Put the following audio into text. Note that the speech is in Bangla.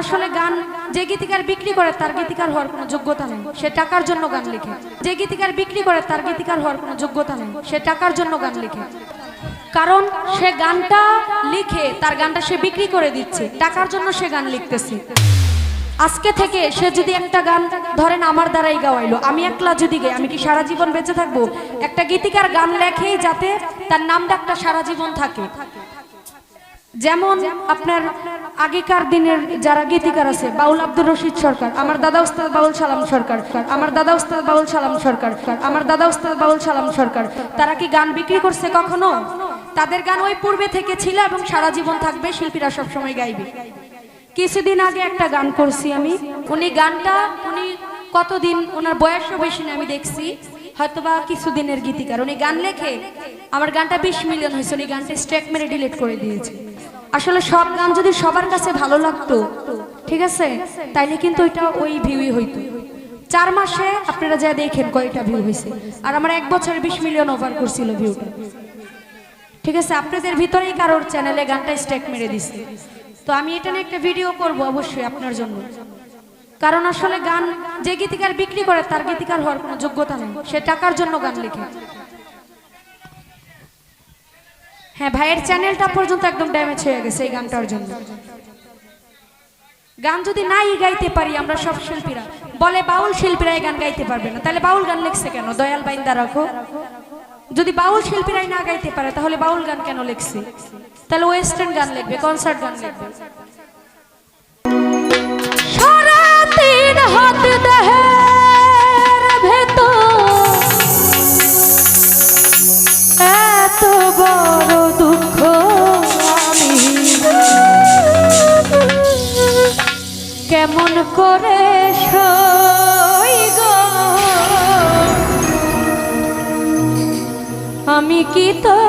আসলে গান যে গীতিকার বিক্রি করে তার গীতিকার হওয়ার কোনো যোগ্যতা নেই। সে টাকার জন্য গান লিখে। যে গীতিকার বিক্রি করে তার গীতিকার হওয়ার কোনো যোগ্যতা নেই। সে টাকার জন্য গান লিখে। কারণ সে গানটা লিখে, তার গানটা সে বিক্রি করে দিচ্ছে। টাকার জন্য সে গান লিখতেছে। আজকে থেকে সে যদি একটা গান, ধরেন আমার দ্বারাই গাওয়াইলো, আমি একলা যদি গাই, আমি কি সারা জীবন বেঁচে থাকব? একটা গীতিকার গান লেখে যাতে তার নাম ডাকটা সারা জীবন থাকে। যেমন আপনার আগেকার দিনের যারা গীতিকার আছে, বাউল আব্দুর রশিদ সরকার, আমার দাদা উস্তাদ বাউল সালাম সরকার, আমার দাদা উস্তাদ বাউল সালাম সরকার, আমার দাদা উস্তাদ বাউল সালাম সরকার, তারা কি গান বিক্রি করছে কখনো? তাদের গান ওই পূর্বে থেকে ছিল এবং সারা জীবন থাকবে, শিল্পীরা সবসময় গাইবে। কিছুদিন আগে একটা গান করছি আমি। উনি গানটা, উনি কতদিন, ওনার বয়সও বেশি না, আমি দেখছি। হয়তো হয়তোবা কিছুদিনের গীতিকার। উনি গান লেখে, আমার গানটা বিশ মিলিয়ন হয়েছে, উনি গানটা স্ট্রেক মেরে ডিলিট করে দিয়েছে। আসলে সব গান যদি সবার কাছে ভালো লাগতো, ঠিক আছে? তাইলে কিন্তু ওইটা ওই ভিউই হইতো। চার মাসে আপনারা যা দেখেন কয়টা ভিউ হয়েছে আর আমার এক বছরে বিশ মিলিয়ন ওভার করছিল ভিউটা ঠিক আছে? আপনাদের ভিতরেই কারোর চ্যানেলে গানটা স্ট্যাক মেরে দিছে। তো আমি এটা নিয়ে একটা ভিডিও করব অবশ্যই আপনার জন্য। কারণ আসলে গান যে গীতিকার বিক্রি করে, তার গীতিকার হওয়ার কোনো যোগ্যতা নেই। সে টাকার জন্য গান লিখে। হ্যাঁ ভাইয়ের চ্যানেলটা পর্যন্ত একদম ড্যামেজ হয়ে গেছে এই গানটার জন্য। গান যদি নাই গাইতে পারি আমরা সব শিল্পীরা। বলে বাউল শিল্পীরা এই গান গাইতে পারবে না। তাহলে বাউল গান লিখছে কেন? দয়াল বাইন্দা রাখো। যদি বাউল শিল্পীরাই না গাইতে পারে, তাহলে বাউল গান কেন লিখছে? তাহলে ওয়েস্টার্ন গান লিখবে কনসার্ট গান লিখবে। সারাদিন হাত দেহের করে আমি কি তোর